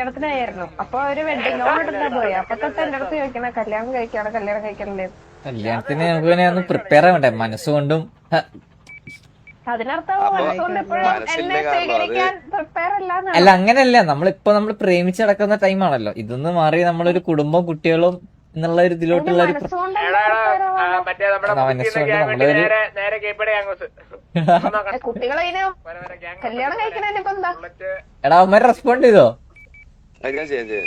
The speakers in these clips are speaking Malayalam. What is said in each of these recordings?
കല്യാണത്തിനായിരുന്നു. അപ്പൊ അവർ വെഡിങ് ഗൗൺ എടുത്താ പോയി. അപ്പൊ തൊട്ട് എന്റെ അടുത്ത് ചോദിക്കണ കല്യാണം കഴിക്കണം കല്യാണം കഴിക്കണല്ലേ കല്യാണത്തിന് നമുക്ക് പിന്നെ ഒന്ന് പ്രിപ്പയർ ആവണ്ടേ മനസ്സുകൊണ്ടും അതിനർത്ഥം മനസ്സുകൊണ്ട് എപ്പോഴും എന്നെ സ്വീകരിക്കാൻ പ്രിപ്പയർ അല്ലാന്നാണ്. അല്ല അങ്ങനെയല്ല. നമ്മളിപ്പോ നമ്മൾ പ്രേമിച്ച് നടക്കുന്ന ടൈമാണല്ലോ ഇതൊന്ന് മാറി നമ്മളൊരു കുടുംബം കുട്ടികളും എന്നുള്ള ഒരു ഇതിലോട്ടുള്ള ഒരു മനസ്സുകൊണ്ട് നമ്മളൊരു- കുട്ടികളതിന് കല്യാണം എന്താ? എടാ അവന്മാര് റെസ്പോണ്ട് ചെയ്തോ? ഞാൻ ചെയ്യാൻ ചെയ്യാൻ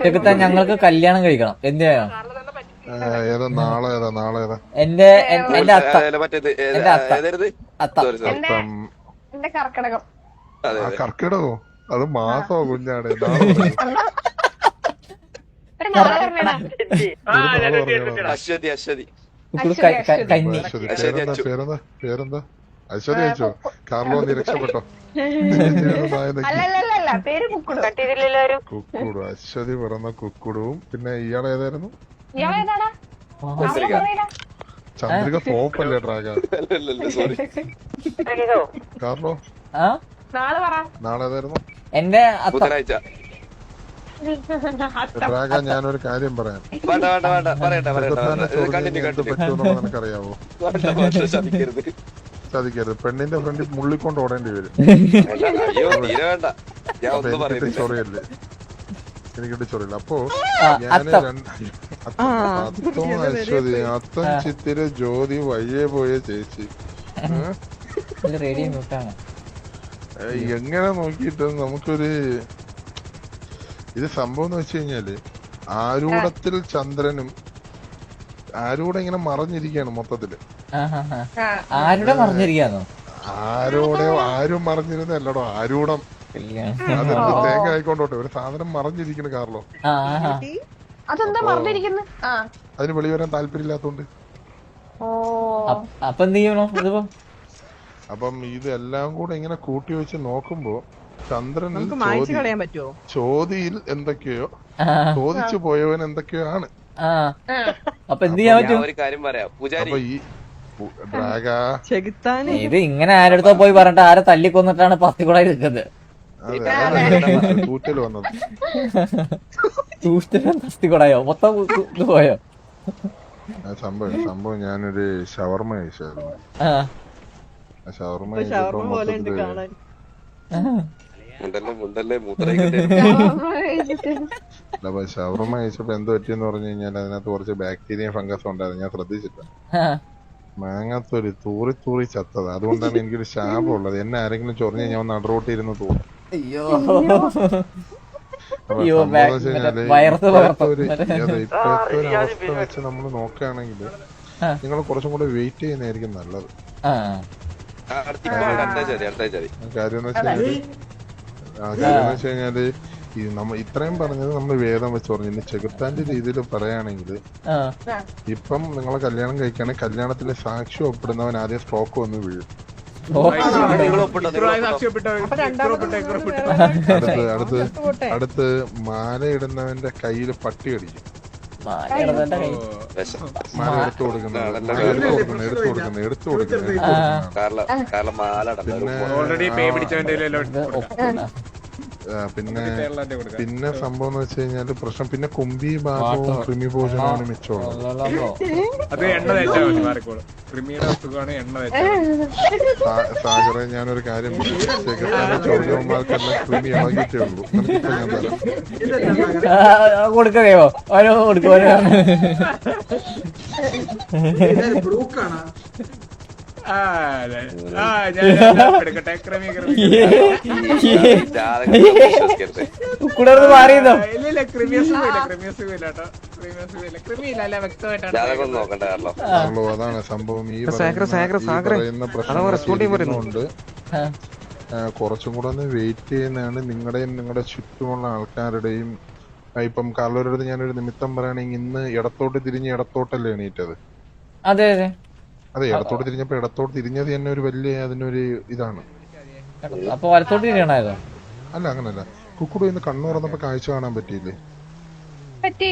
ചെകുത്താൻ ഞങ്ങൾക്ക് കല്യാണം കഴിക്കണം. എന്ത് ചെയ്യണം നാളെ ഏതാ? നാളെ ഏതാ? എന്റെ എന്റെ അത്ത. എന്റെ അത്ത. കർക്കിടകോ. അത് മാസോ കുഞ്ഞാണ് നാളെ പറയൂ. ഒരു നാളെ പറഞ്ഞാ ഒരു നാളെ പറയണം. അശ്വതി. അശ്വതി പേരെന്താ? പേരെന്താ? ഐശ്വര്യ അയച്ചോ കാർലോ നീ രക്ഷപ്പെട്ടോ? അല്ലല്ലല്ല പേര് കുക്കുടു. അശ്വതി പിറന്ന കുക്കുടുവും. പിന്നെ ഇയാൾ ഏതായിരുന്നു? ചന്ദ്രിക. ചന്ദ്രിക സോപ്പല്ലേ ഡ്രാഗ അല്ലല്ല സോറി കാർലോ? ആ? നാളെ പറ. നാളെ ഏതായിരുന്നു? എന്റെ ബുധനാഴ്ച. ഡ്രാഗ ഞാനൊരു കാര്യം പറയാം. വേണ്ട വേണ്ട വേണ്ട. പറയട്ടെ പറയട്ടെ ചെകുത്താനെ വേണ്ട. ഇത് ചൊറിഞ്ഞ് കണ്ടിന്യൂ. കണ്ടിന്യൂ പറ്റുമെന്നുള്ളത് നിനക്കറിയാവോ വേണ്ട വേണ്ട ശപിക്കരുത് സാധിക്കരുത് പെണ്ണിന്റെ ഫ്രണ്ടിൽ മുള്ളിക്കൊണ്ട് ഓടേണ്ടി വരും. ചൊറിയല്ലേ? എനിക്കിട്ട് ചൊറിയില്ല? അപ്പോ ആ, ഞാൻ അത്തം. അശ്വതി അത്തം ചിത്തിര ജ്യോതി വയ്യേ പോയ ചേച്ചി. എങ്ങനെ നോക്കിയിട്ട് നമുക്കൊരു ഇത് സംഭവം എന്ന് വെച്ച് കഴിഞ്ഞാൽ ആരൂഢത്തിൽ ചന്ദ്രനും ആരൂടെ ഇങ്ങനെ മറഞ്ഞിരിക്കുകയാണ് മൊത്തത്തിൽ. ആ. ആരുടെ പറഞ്ഞിരിക്കാന്നോ ആരോടെ ആരും മറിഞ്ഞിരുന്നല്ലടോ ആരൂഢം. അതെന്ത് തേങ്ങ ആയിക്കൊണ്ടോട്ടെ ഒരു സാധനം മറഞ്ഞിരിക്കണ കാർലോ. അതെന്താ അതിന് വെളി വരാൻ താല്പര്യമില്ലാത്തോണ്ട്. ഓ. അപ്പ- എന്ത് ചെയ്യണം അപ്പം ഇതെല്ലാം കൂടെ ഇങ്ങനെ കൂട്ടി വെച്ച് നോക്കുമ്പോ പറ്റുമോ ചോതിയിൽ എന്തൊക്കെയോ ചോദിച്ചു പോയവൻ എന്തൊക്കെയോ ആണ് അപ്പൊ എന്ത് ചെയ്യാൻ പറ്റും? ഒരു കാര്യം പറയാം. പൂജാരി. ഇത് ഇങ്ങനെ ആരടുത്തോ പോയി പറഞ്ഞിട്ട് ആരെ തല്ലിക്കൊന്നിട്ടാണ് പത്തിക്കുളായി നിൽക്കുന്നത്? അതാണ് വന്നത്. മൊത്തം പോയോ? ആ സംഭവം സംഭവം ഞാനൊരു ഷവർമ കഴിച്ചായിരുന്നു. ആ. ആ ഷവർമ ഷവർമ്മ പോലെ അപ്പൊ ഷവർമ കഴിച്ചപ്പോ എന്ത് പറ്റിയെന്ന് പറഞ്ഞു കഴിഞ്ഞാൽ അതിനകത്ത് കുറച്ച് ബാക്ടീരിയ ഫംഗസ് ഉണ്ടായിരുന്നു. ഞാൻ ശ്രദ്ധിച്ചില്ല. മാങ്ങാത്തൊരു തൂറി തൂറി ചത്തത്. അതുകൊണ്ടാണ് എനിക്കൊരു ശാപം ഉള്ളത്. എന്നെ ആരെങ്കിലും ചൊറിഞ്ഞ ഞാൻ നടുറോട്ടിരുന്ന് തൂറും അയ്യോ. ഇപ്പോഴത്തെ വെച്ച് നമ്മൾ നോക്കുകയാണെങ്കിൽ നിങ്ങൾ കുറച്ചും കൂടെ വെയിറ്റ് ചെയ്യുന്നതായിരിക്കും നല്ലത്. കാര്യം എന്ന് വെച്ച് കഴിഞ്ഞാൽ ആ, കാര്യം എന്ന് വെച്ച് കഴിഞ്ഞാൽ ഈ നമ്മ ഇത്രയും പറഞ്ഞത് നമ്മൾ വേദം വെച്ച് പറഞ്ഞു. ഇനി ചെകുത്താന്റെ രീതിയിൽ പറയുകയാണെങ്കിൽ ആ. ഇപ്പം നിങ്ങളെ കല്യാണം കഴിക്കുകയാണെങ്കിൽ കല്യാണത്തിലെ സാക്ഷി ഒപ്പിടുന്നവൻ ആദ്യം സ്ട്രോക്ക് വന്ന് വീഴും. അടുത്ത് അടുത്ത് അടുത്ത് മാല ഇടുന്നവന്റെ കയ്യിൽ പട്ടി അടിക്കും മാല എടുത്തു. മാല എടുത്തു കൊടുക്കുന്നത് എടുത്തു പിന്നെ ഓൾറെഡി പേ പിടിച്ചവന്റെ പിന്നെ പിന്നെ സംഭവം എന്ന് വെച്ച് കഴിഞ്ഞാൽ പ്രശ്നം പിന്നെ കുമ്പി ഭാഗവും കൃമി ഭോജനമാണ് മിച്ചമുള്ളത്. സാഗറെ ഞാനൊരു കാര്യം ചോദ്യവന്മാർക്കെല്ലാം കൃമി ഇളകിട്ടേ ഉള്ളൂ. നിനക്കിപ്പോ ഞാൻ തരാം. ഓരോ കൊടുക്കും ഓരോ ആ, അതെ. ആ, ഞാൻ ഞാൻ എടുക്കട്ടെ. ക്രിമി ക്രിമി ജാതകം വിശ്വസിക്കരുത് കൂടെ മാറിയതോ അതാണ് സംഭവം. ഈ കുറച്ചും കൂടെ ഒന്ന് വെയിറ്റ് ചെയ്യുന്നതാണ്. നിങ്ങളുടെയും നിങ്ങളുടെ ചുറ്റുമുള്ള ആൾക്കാരുടെയും ഇപ്പം കാർലോരുടെ ഞാനൊരു നിമിത്തം പറയുകയാണെങ്കിൽ ഇന്ന് ഇടത്തോട്ട് തിരിഞ്ഞ് ഇടത്തോട്ടല്ലേ എണീറ്റത്? അതെ അതെ. അതെ ഇടത്തോട്ട് തിരിഞ്ഞപ്പോ ഇടത്തോട്ട് തിരിഞ്ഞത് തന്നെ ഒരു വലിയ അതിനൊരു ഇതാണ്. അപ്പൊ വലത്തോട്ട് തിരിയണായതോ അല്ല അങ്ങനല്ല. കുക്കുടു ഇന്ന് കണ്ണു തുറന്നപ്പോ കാഴ്ച കാണാൻ പറ്റിയില്ലേ? പറ്റി.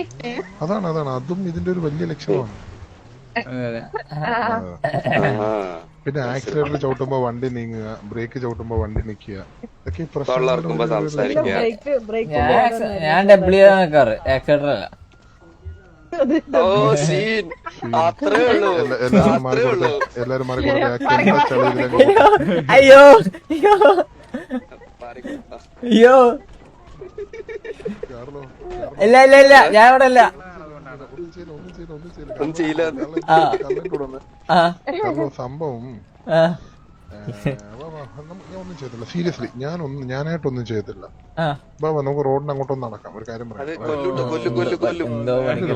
അതാണ് അതാണ്. അതും ഇതിന്റെ ഒരു വലിയ ലക്ഷ്യമാണ് അതെ അതെ. ആ. പിന്നെ ആക്സിഡന്റ് ചവിട്ടുമ്പോ വണ്ടി നീങ്ങുക ബ്രേക്ക് ചവിട്ടുമ്പോ വണ്ടി നിക്കുക ഇതൊക്കെ ഡബ്ല്യൂ ഞാൻ ഡബ്ല്യു ആക്സിഡന്റ് അല്ല ഓ സീൻ. അത്രേ ഉള്ളൂ. മാറി അത്രേ ഉള്ളൂ. എല്ലാരും അയ്യോ അയ്യോ ഇല്ല ഇല്ല ഇല്ല. ഞാൻ ഇവിടെ ഇല്ല. ഒന്നും ചെയ്യില്ല, ഒന്നും ചെയ്യില്ല, ഒന്നും ചെയ്യില്ല. ഒന്നും ചെയ്യില്ല. ആ. കള്ളൻ കൂടെ വന്ന്. ആ സംഭവം. ആ. ഒന്നും ചെയ്തില്ല സീരിയസ്ലി ഞാനൊന്നും ഞാനായിട്ടൊന്നും ചെയ്തില്ല നമുക്ക് റോഡിന് അങ്ങോട്ടൊന്ന് നടക്കാം. ഒരു കാര്യം പറയാം.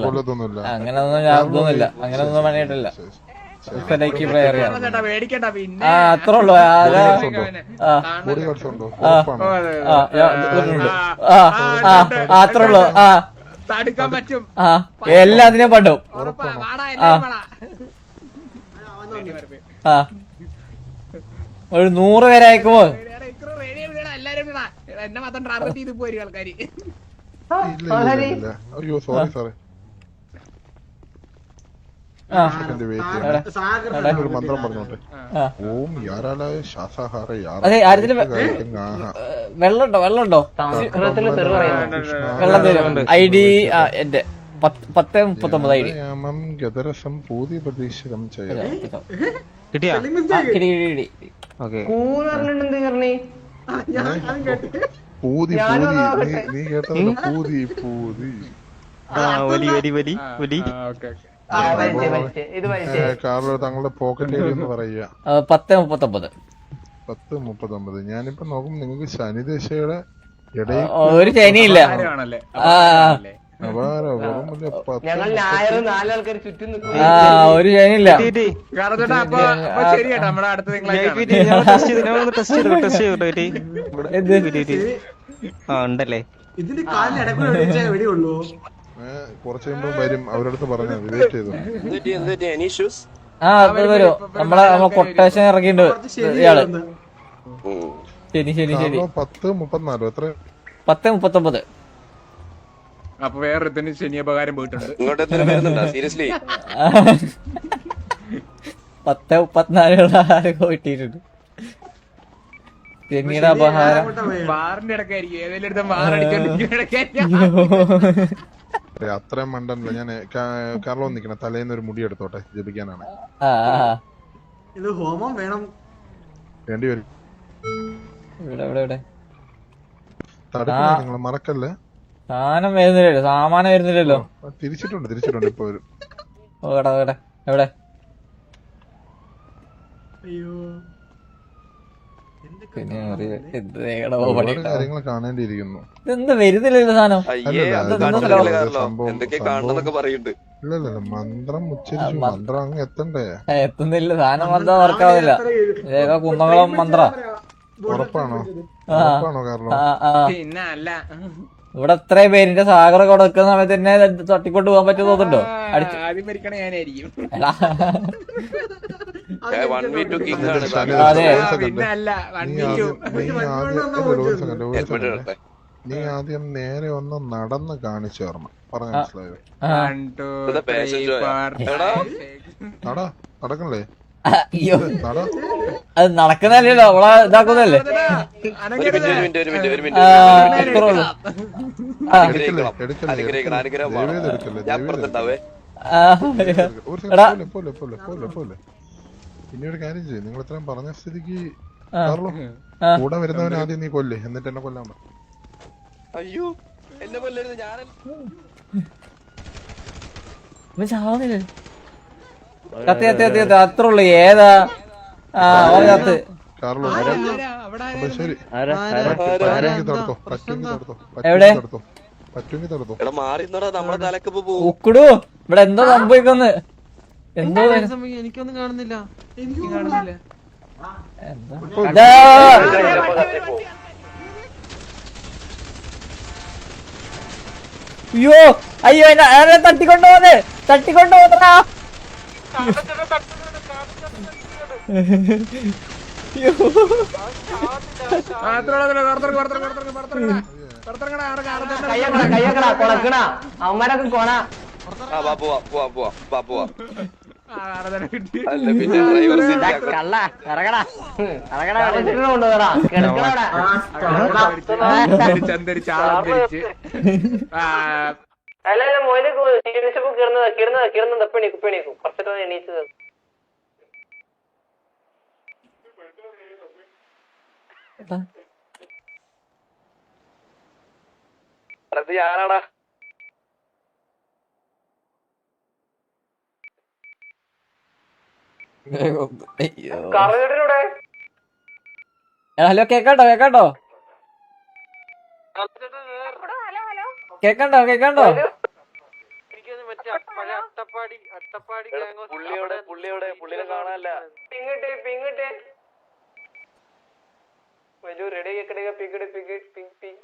കൊല്ലത്തൊന്നുമില്ല അങ്ങനൊന്നും അങ്ങനൊന്നും പണിയിട്ടില്ല. ആ അത്രേ ഉള്ളൂ അത്രേ ഉള്ളൂ തടുക്കാൻ പറ്റും. ആ എല്ലാത്തിനും പണ്ടും. ആ ഒരു നൂറ് പേരെ അയക്കുമോ. എന്നെ മാത്രം ടാർഗറ്റ് ചെയ്ത് ആൾക്കാര്. അയ്യോ സോറി വെള്ളമുണ്ടോ? വെള്ളമുണ്ടോ? വെള്ളം തരും. ഐ ഡി എന്റെ പത്ത് പത്ത് മുപ്പത്തൊമ്പത് ഐ ഡി യാമം ഗതരസം പൂതി പൂതി. നീ- കേട്ടതല്ല പൂതി പൂതി. ആ വലി താങ്കളുടെ പോക്കറ്റ് ഏരിയ എന്ന് പറയുക. ആ, പത്ത് മുപ്പത്തൊമ്പത്. പത്ത് മുപ്പത്തൊമ്പത്. ഞാനിപ്പോ നോക്കും നിങ്ങൾക്ക് ശനിദശയുടെ ഒരു ചൈനയില്ല ഒരു ആ ഉണ്ടല്ലേ? ഇതിന്റെ കാലിന് വെടിയുള്ളൂ. കുറച്ച് വരും. അവരടുത്ത് പറഞ്ഞു വെയിറ്റ് ചെയ്തു. ആ അത് വരും. നമ്മളെ നമ്മളെ കൊട്ടേഷൻ ഇറക്കിയിട്ടുണ്ട് ഇയാൾ. ശരി ശരി ശരി. പത്ത് മുപ്പത്തിനാലോ? എത്ര പത്ത് മുപ്പത്തൊമ്പത്. അപ്പൊ വേറൊരുത്തിന് ശനിയപകാരം പോയിട്ടുണ്ട്. ഇങ്ങോട്ട് വരുന്നുണ്ടോ? സീരിയസ്ലി ആ. പത്ത് മുപ്പത്തിനാലുള്ള ആരൊക്കെ കിട്ടിയിട്ടുണ്ട്. പിന്നീട് അപഹാരം. ബാറിന്റെ ഇടക്കായിരിക്കും ഏതെങ്കിലും എടുത്ത അത്രയും മണ്ടല്ല ഞാൻ കേരളം നിക്കണ തലേന്ന് ഒരു മുടി എടുത്തോട്ടെ ജപിക്കാനാണ്. ഇത് ഹോമം വേണം. വേണ്ടി വരും. ഇവിടെ ഇവിടെ ഇവിടെ. മറക്കല്ലേ? സാധനം വരുന്നില്ലല്ലോ സാമാനം വരുന്നില്ലല്ലോ. തിരിച്ചിട്ടുണ്ട് തിരിച്ചിട്ടുണ്ട് ഇപ്പൊ വരും ഓടാ എടാ എവിടെ? കുന്നങ്ങളും പിന്നെ കാര്യങ്ങൾ കാണേണ്ടിയിരിക്കുന്നു. ഇതെന്ത് വരുന്നില്ലല്ലോ സാധനം. അയ്യേ അല്ലല്ല, അത് അത് കണ്ടിട്ടില്ല സംഭവം- കാരണോ സംഭവം- എന്തൊക്കെ സംഭവം- കാണണമെന്നൊക്കെ പറയുന്നുണ്ട്. ഇല്ല ഇല്ല ഇല്ല, മന്ത്രം ഉച്ചരിച്ചു മന്ത്രം അങ്ങ് എത്തണ്ടേ? എത്തുന്നില്ല സാധനം മന്ത്രം വർക്കാവുന്നില്ല ഏതോ കുന്നംകുളം മന്ത്ര. ഉറപ്പാണോ? ആ. ഉറപ്പാണോ കാർലോ? ആ ആ. പിന്നെ അല്ല. ഇവിടെ ഇത്രയും പേരിന്റെ സാഗർ കൊടുക്കുന്ന സമയത്ത് തന്നെ തട്ടിക്കൊണ്ട് പോകാൻ പറ്റും തോന്നുണ്ടോ ആദ്യം മരിക്കണ ഞാനായിരിക്കും. എടാ. വൺ വി ടു ആണ് അതെ. ഒരു ആ, second. നീ ആദ്യം നേരെ ഒന്ന് നടന്ന് കാണിച്ചു തരണം. പറഞ്ഞു മനസ്സിലായോ? നടക്കണല്ലേ? അയ്യോ. അത് നടക്കുന്നല്ലോ അവളെ ഇതാക്കുന്നല്ലേ പിന്നീട് കാര്യം ചെയ്യും. നിങ്ങൾ ഇത്രയും പറഞ്ഞ സ്ഥിതിക്ക് കൂടെ വരുന്നവൻ ആദ്യം നീ കൊല്ലേ എന്നിട്ട് എന്നെ കൊല്ലാൻ അയ്യോ എന്നെ കൊല്ലരുത് ഞാൻ ചാവുന്നില്ല? കത്തി കത്തി കത്തി കത്തി. അത്ര ഉള്ളു ഏതാ? ആ കത്ത് എവിടെ? ഉക്കുടു. ഇവിടെ എന്തോ സംഭവിക്കുന്നു. എന്തോ എനിക്കൊന്നും കാണുന്നില്ല. എനിക്ക് കാണുന്നില്ല. അയ്യോ അയ്യോ എന്നെ തട്ടിക്കൊണ്ടു പോന്നെ അവന്മാരൊക്കെ കൊണ കള്ള ആ അല്ല അല്ല മോനെ എണീച്ചപ്പോ കിടന്നതാ കിടന്നതാ കിടന്നതാ ഇപ്പൊ എണീക്കും ഇപ്പൊ എണീക്കും. കുറച്ചിട്ട് എണീച്ചത്. ഞാനാടാ. ഹലോ കേക്കാട്ടോ കേക്കാണ്ടോ ഹലോ ഹലോ കേക്കണ്ടോ കേക്കണ്ടോ? പുള്ളിയോടെ പുള്ളിയോടെ പുള്ളിനെ കാണാനല്ല. പിങ്ങിട്ട് പിങ്ങിട്ട്. വരൂ റെഡി കേക്കടേ പിങ്ങിട് പിങ്ങിട് പിങ് പിങ്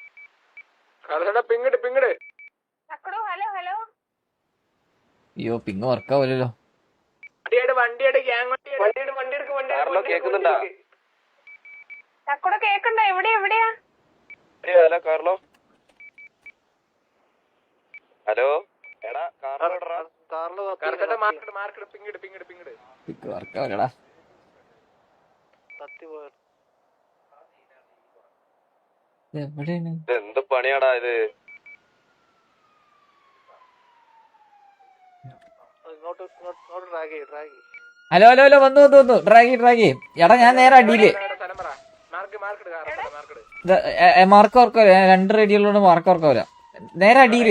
കാർത്തേട്ടാ പിങ്ങട് പിങ്ങട്. തക്കടോ ഹലോ ഹലോ. അയ്യോ പിങ് വണ്ടിയുടെ വണ്ടിയുടെ ഗ്യാങ് കാർലോ കേക്കുന്നുണ്ടാ? തക്കടോ കേക്കണ്ട? എവിടെ എവിടെയാ? Hello Carlo hello? എടാ മാർക്കറ്റ് മാർക്കറ്റ് പിങ്ങട് പിങ്ങട് പിങ്ങട് എവിടെയാണ് എന്ത് പണിയാടാ ഇത്? ഹലോ ഹലോ ഹലോ വന്നു വന്നു വന്നു. ഡ്രാഗി ഡ്രാഗി എടാ ഞാൻ നേരെ അടിയിൽ. മാർക്ക് ഓർക്കാവില്ല രണ്ട് റേഡിയോ മാർക്ക് ഓർക്കാവില്ല നേരെ അടിയിൽ.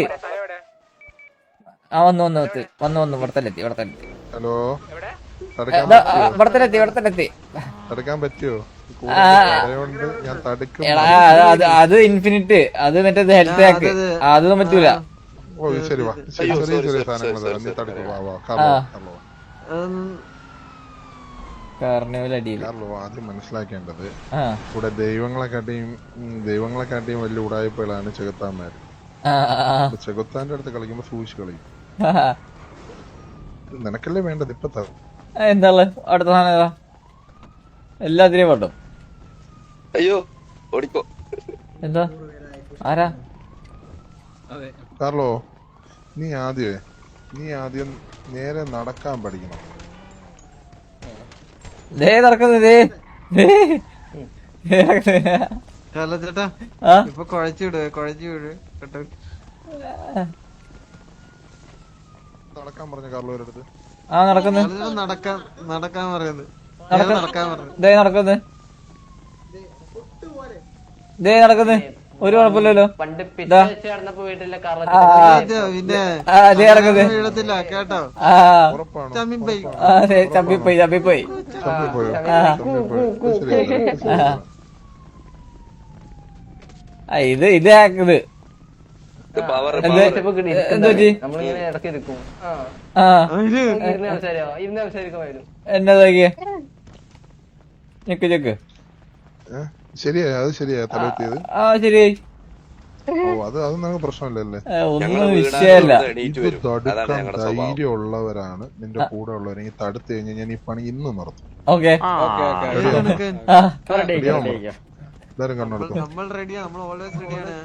ആ വന്നു വന്നു എത്തി വന്നു വന്നു ഇവിടെ തന്നെ എത്തി ഇവിടെ തന്നെ എത്തി ഹലോ? എവിടെ? തടുക്കാൻ ഇതാ, ആ, പറ്റുമോ ഇവിടെ തന്നെ എത്തി ഇവിടെ തന്നെ എത്തി തടുക്കാൻ പറ്റുമോ ഞാൻ തടുക്കും. എടാ അത് ഇൻഫിനിറ്റ്. അത് മറ്റേ ഹെൽത്ത് ആക്ക് അത് പറ്റൂല. ഓ ശരി വാ. ചെറിയ ചെറിയ സാധനങ്ങൾ നീ വാ വാ. കാർലോ ആ. കാർലോ കാർണിവൽ ആദ്യം മനസ്സിലാക്കേണ്ടത് ഇവിടെ ദൈവങ്ങളെക്കാട്ടിയും ദൈവങ്ങളെക്കാട്ടിയും വലിയ ഉടായ്പകളാണ് ചെകുത്താന്മാര്. ചെകുത്താന്റെ അടുത്ത് കളിക്കുമ്പോ സൂക്ഷിച്ച് കളിക്കും. നിനക്കല്ലേ വേണ്ടത് ഇപ്പൊ ത- എന്താ ഉള്ളത്? അടുത്ത സാധനം ഏതാ? എല്ലാത്തിനെയും വേണ്ടോ? അയ്യോ ഓടിക്കോ എന്താ? ആരാ? അതെ. കാർലോ നീ ആദ്യമേ നീ ആദ്യം നേരെ നടക്കാൻ പഠിക്കണം. ദേ നടക്കുന്നത് ചേട്ടാ ഇപ്പൊ കുഴച്ചു വിടുവേ കുഴച്ചു വിടുവേ കേട്ടോ നടക്കാൻ പറഞ്ഞു കാർലോയുടെ അടുത്ത്. ആ നടക്കുന്നേ. നടക്കാൻ നടക്കാൻ പറയുന്നത് ദേ നടക്കുന്നു. ദേ നടക്കുന്നു. ഒരു കുഴപ്പമില്ലല്ലോ. പണ്ട് വീട്ടിലെ കേട്ടോ. ആ. ചമ്മിപ്പോയോ. ഇത് ഇത് ഇത്. ശരിയാ അത് ശരിയാ തലവെത്തിയത് ആ. ശരിയായി ഓ അത് അത് നമുക്ക് പ്രശ്നമില്ലല്ലേ? തടുക്കാൻ ധൈര്യമുള്ളവരാണ്. നിന്റെ കൂടെ ഉള്ളവരെങ്കിൽ തടുത്തു കഴിഞ്ഞാൽ ഞാൻ ഈ പണി ഇന്ന് റെഡിയാണോ എല്ലാരും കണ്ണെടുക്കും നമ്മൾ റെഡിയാ നമ്മൾ ഓൾവേസ് റെഡിയാണ്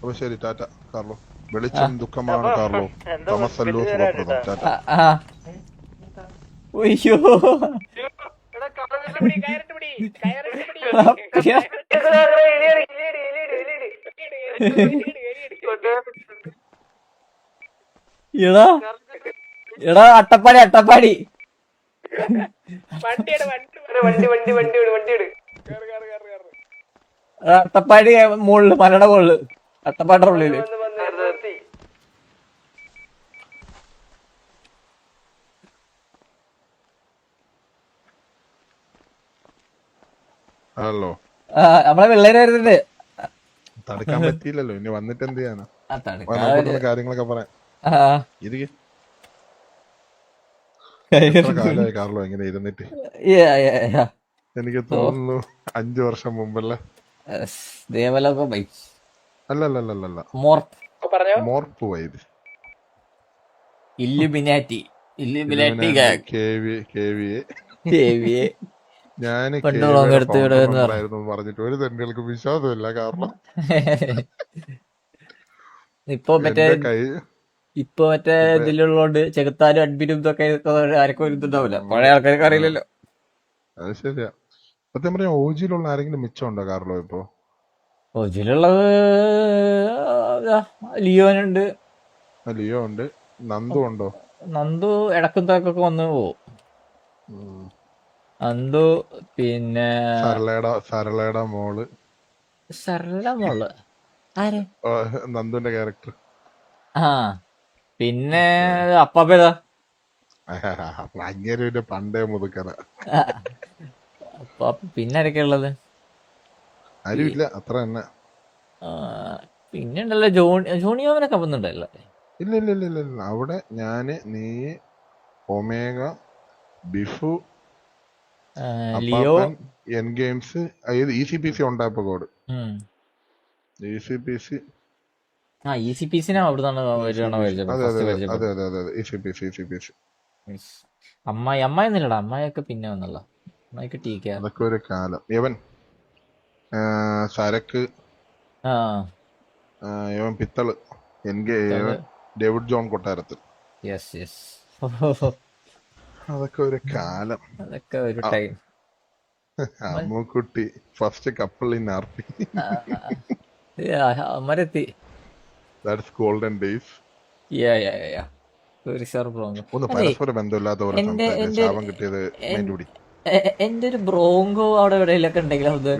അപ്പൊ ശരി ടാറ്റ കാർലോ. വെളിച്ചം ദുഃഖമാണ് കാർലോ. തമസല്ലോ സുഖപ്രദം ടാറ്റ. എടാ എടാ അട്ടപ്പാടി അട്ടപ്പാടി. വണ്ടി വണ്ടി വണ്ടി വിട് വണ്ടി വിട് എടാ, അട്ടപ്പാടി മുകളിൽ മലയുടെ മുകളിൽ. അട്ടപ്പാടിയുടെ ഉള്ളിൽ ഹലോ ആ, നമ്മളെ പിള്ളേര് വരുന്നുണ്ട്. തടുക്കാൻ പറ്റിയില്ലല്ലോ. ഇനി വന്നിട്ട് എന്ത് ചെയ്യാനാ? കാര്യങ്ങളൊക്കെ പറയാം. കാർലോ ഇങ്ങനെ ഇരുന്നിട്ട്? Yeah, yeah, yeah. എനിക്ക് തോന്നുന്നു അഞ്ചു വർഷം മുമ്പല്ലേ? Yes, ദേവലോകം ബൈ അല്ല അല്ല അല്ല അല്ല മോർത്ത് പറഞ്ഞോ? മോർപ്പ് വൈദ്. Illuminati. Illuminati gang. K V K ഞാൻ പറഞ്ഞിട്ട് ഒരു തെണ്ടുകൾക്ക് വിശ്വാസമില്ല കാരണം. ഇപ്പൊ മറ്റേ ഇപ്പൊ മറ്റേ ഇതിലുള്ളോണ്ട് ചെകുത്താനും അഡ്മിനും ഇതൊക്കെ ആർക്കും ഒരു ഇതുണ്ടാവില്ല. പഴയ ആൾക്കാർക്ക് അറിയില്ലല്ലോ. അത് ശരിയാ. സത്യം പറഞ്ഞാൽ ഓജിയിലുള്ള ആരെങ്കിലും മിച്ചമുണ്ടോ കാർലോ ഇപ്പൊ? ഒജിലുള്ളത് ലിയോനുണ്ട്. ലിയോ ഉണ്ട് നന്ദു ഉണ്ടോ? നന്ദു ഇടക്കും തേക്കൊക്കെ വന്ന് പോവും. നന്ദു പിന്നെ സരളയുടെ സരളയുടെ മോൾ. സരള മോൾ. ആര്? നന്ദുന്റെ ക്യാരക്ടർ ആ പിന്നെ അപ്പാപ്പേതാ അങ്ങനെ പണ്ടേ അപ്പാപ്പ പിന്നെ ആരൊക്കെ ഉള്ളത്? ആരും ഇല്ല. അത്ര തന്നെ. പിന്നെ ഉണ്ടല്ലോ ജോണി വന്നിട്ടുണ്ടല്ലോ ഇല്ല ഇല്ല ഇല്ല ഇല്ല ഇല്ല. അവിടെ ഞാൻ നീ ഒമേഗ ബിഫു Leo. N games E C P C ഉണ്ടായപ്പോ code. E C P C ആ ഇ പി സിനെ അമ്മായി അമ്മായി ഒന്നുമില്ലടാ അമ്മായിയൊക്കെ പിന്നെ വന്നല്ലോ. അമ്മായിക്ക് ടീ കെ അതൊക്കെ ഒരു കാലം. സരക്ക്. ഇവൻ പിത്തൾ. എൻഗെ ഡേവിഡ് ജോൺ കൊട്ടാരത്തിൽ. യെസ് യെസ് അതൊക്കെ ഒരു കാലം. അതൊക്കെ ഒരു time Ammukutty first couple in R P അമരെത്തി. That's golden days yeah yeah yeah ഒരു സാർ ബ്രോങ്കോ ഒന്ന്. പരസ്പര ബന്ധമില്ലാത്ത പോലെ ശാപം കിട്ടിയത് പിടി എന്റെ ഒരു ബ്രോങ്കോ അവിടെ എവിടെയെങ്കിലൊക്കെ ഉണ്ടെങ്കിൽ അത്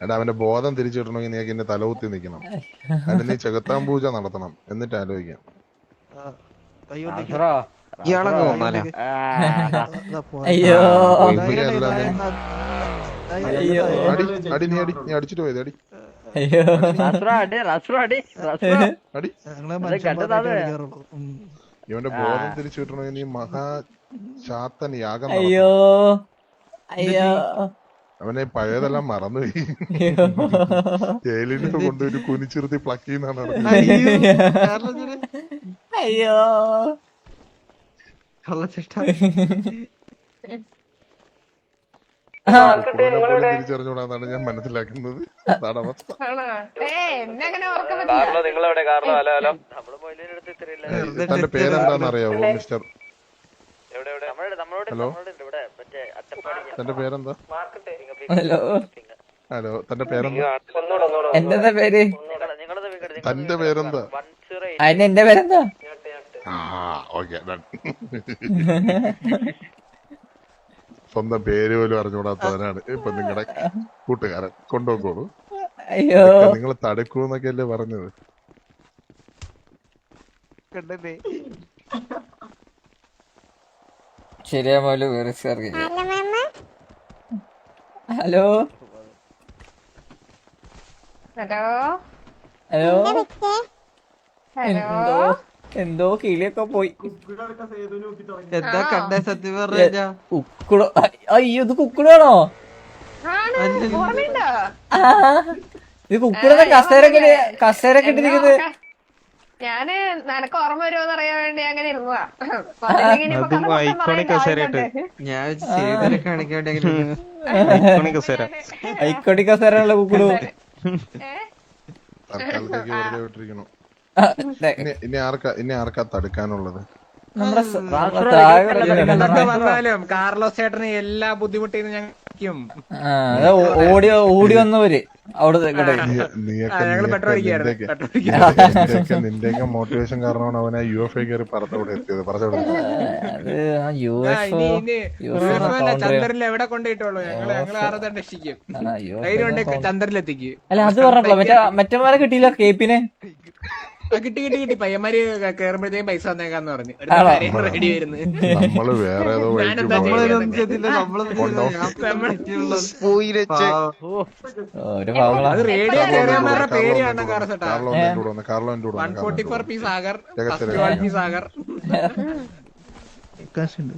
എടാ അവന്റെ ബോധം തിരിച്ചു കിട്ടണമെങ്കിൽ നീ എന്നെ തലകുത്തി നിൽക്കണം അതിന് നീ ചെകുത്താൻ പൂജ നടത്തണം എന്നിട്ട് ആലോചിക്കാം അയ്യോ അടി അടി നീ അടി നീ അടിച്ചിട്ട് പോയത് അടി അയ്യോ. ഇവന്റെ ബോധം തിരിച്ചു കിട്ടണമെങ്കിൽ നീ മഹാ ശാത്തൻ യാഗം അയ്യോ. അയ്യോ. അവനെ പഴയതെല്ലാം മറന്നുപോയി ജയിലിനെ കൊണ്ടുപോയി കുനിച്ചിരുത്തി പ്ലക്ക് ചെയ്യുന്നതാണ് അയ്യോ, കള്ളച്ചേട്ടാ. തിരിച്ചറിഞ്ഞൂടാന്നാണ് ഞാൻ മനസ്സിലാക്കുന്നത്. തന്റെ പേരെന്താന്ന് അറിയാവോ മിസ്റ്റർ? ഹലോ? തന്റെ പേരെന്താ? ഹലോ? ഹലോ തന്റെ പേരെന്താ? ഒന്നൂടെ ഒന്നൂടെ എന്താ പേര്? തന്റെ പേരെന്താ? അതിന് എന്റെ പേരെന്താ? ആ ഓക്കെ സ്വന്തം പേര് പോലും അറിഞ്ഞുകൂടാത്തവനാണ്. ഇപ്പൊ നിങ്ങളുടെ കൂട്ടുകാരൻ. കൊണ്ടുപോകോളൂ അയ്യോ. നിങ്ങൾ തടുക്കൂന്നൊക്കെ അല്ലേ പറഞ്ഞത്. കണ്ടല്ലേ? ശരിയാ മോൽ വേറെ സാർക്ക് ഹലോ ഹലോ. ഹലോ. ഹലോ. എന്തോ കിളിയൊക്കെ പോയി. എന്താ കണ്ട സത്യം പറഞ്ഞാ കുക്കുടോ അയ്- അയ്യോ ഇത് കുക്കുടാണോ ഇത് കുക്കുടൊക്കെ കസേരൊക്കെ കസേരൊക്കെ ഇട്ടിരിക്കുന്നത്. ഞാൻ നിനക്ക് ഓർമ്മ വരുമോന്ന് അറിയാൻ വേണ്ടി അങ്ങനെ ഇരുന്നതാ. ഐക്കോട്ടി കസേരയുള്ള കുക്കുടു. ഇനി ആർക്കാ ഇനി ആർക്കാ തടുക്കാനുള്ളത്? വന്നാലും കാർലോസ് ചേട്ടന് എല്ലാ ബുദ്ധിമുട്ടും അത് ഓടി ഓടി വന്നവര് നിന്റെയൊക്കെ- മോട്ടിവേഷൻ കാരണമാണ് അവൻ ആ യു എഫ് ഐ കയറി പറത്തവിടെ എത്തിയത്. ചന്ദ്രനിൽ എവിടെ കൊണ്ടുപോയിട്ടുള്ളൂ? ഞങ്ങൾ ഞങ്ങൾ ആറത്തെ രക്ഷിക്കും ചന്ദ്രനിലെത്തിക്ക്. അല്ല അത് പറഞ്ഞപ്പോ മറ്റേ മറ്റന്മാരെ കിട്ടിയില്ല കേപ്പിനെ കിട്ടി കിട്ടി കിട്ടി. പയ്യന്മാര് കേറുമ്പോഴത്തേക്കും പൈസ വന്നേക്കാന്ന് പറഞ്ഞു? റെഡി ആയിരുന്നു നമ്മൾ വേറെ ഏതോ അത് റേഡിയോ കാർലോ പേരാണ് കാർസട്ടാ one forty four P Sagar. P Sagar. കാശുണ്ട്.